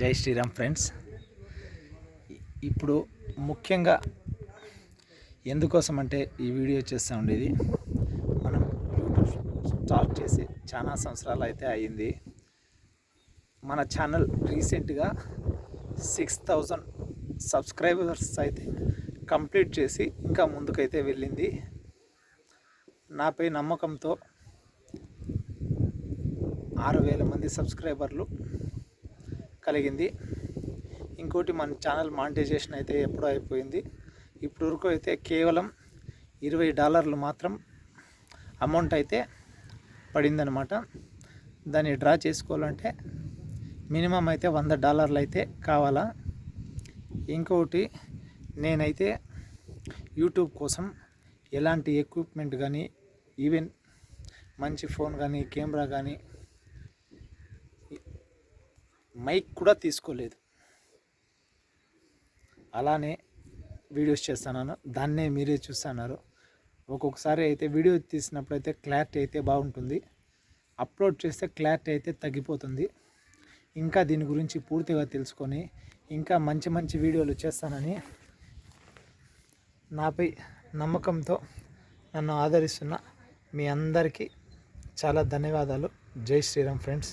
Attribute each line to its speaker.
Speaker 1: జై శ్రీరామ్ ఫ్రెండ్స్. ఇప్పుడు ముఖ్యంగా ఎందుకోసం అంటే ఈ వీడియో చేస్తూ ఉండేది మనం యూట్యూబ్ స్టార్ట్ చేసి చాలా సంవత్సరాలు అయితే అయ్యింది. మన ఛానల్ రీసెంట్గా సిక్స్ థౌజండ్ సబ్స్క్రైబర్స్ అయితే కంప్లీట్ చేసి ఇంకా ముందుకైతే వెళ్ళింది. నాపై నమ్మకంతో ఆరు వేల మంది సబ్స్క్రైబర్లు కలిగింది. ఇంకోటి మన ఛానల్ మానిటైజేషన్ అయితే ఎప్పుడో అయిపోయింది. ఇప్పుడు వరకు అయితే కేవలం ఇరవై డాలర్లు మాత్రం అమౌంట్ అయితే పడిందనమాట దాన్ని డ్రా చేసుకోవాలంటే మినిమం అయితే వంద డాలర్లు అయితే కావాలా? ఇంకొకటి నేనైతే యూట్యూబ్ కోసం ఎలాంటి ఎక్విప్మెంట్ కానీ ఈవెన్ మంచి ఫోన్ కానీ కెమెరా కానీ మైక్ కూడా తీసుకోలేదు. అలానే వీడియోస్ చేస్తున్నాను. దాన్నే మీరే చూస్తున్నారు. ఒక్కొక్కసారి అయితే వీడియో తీసినప్పుడు అయితే క్లారిటీ అయితే బాగుంటుంది. అప్లోడ్ చేస్తే క్లారిటీ అయితే తగ్గిపోతుంది. ఇంకా దీని గురించి పూర్తిగా తెలుసుకొని ఇంకా మంచి మంచి వీడియోలు చేస్తానని నాపై నమ్మకంతో నన్ను ఆదరిస్తున్న మీ అందరికీ చాలా ధన్యవాదాలు. జై శ్రీరామ్ ఫ్రెండ్స్.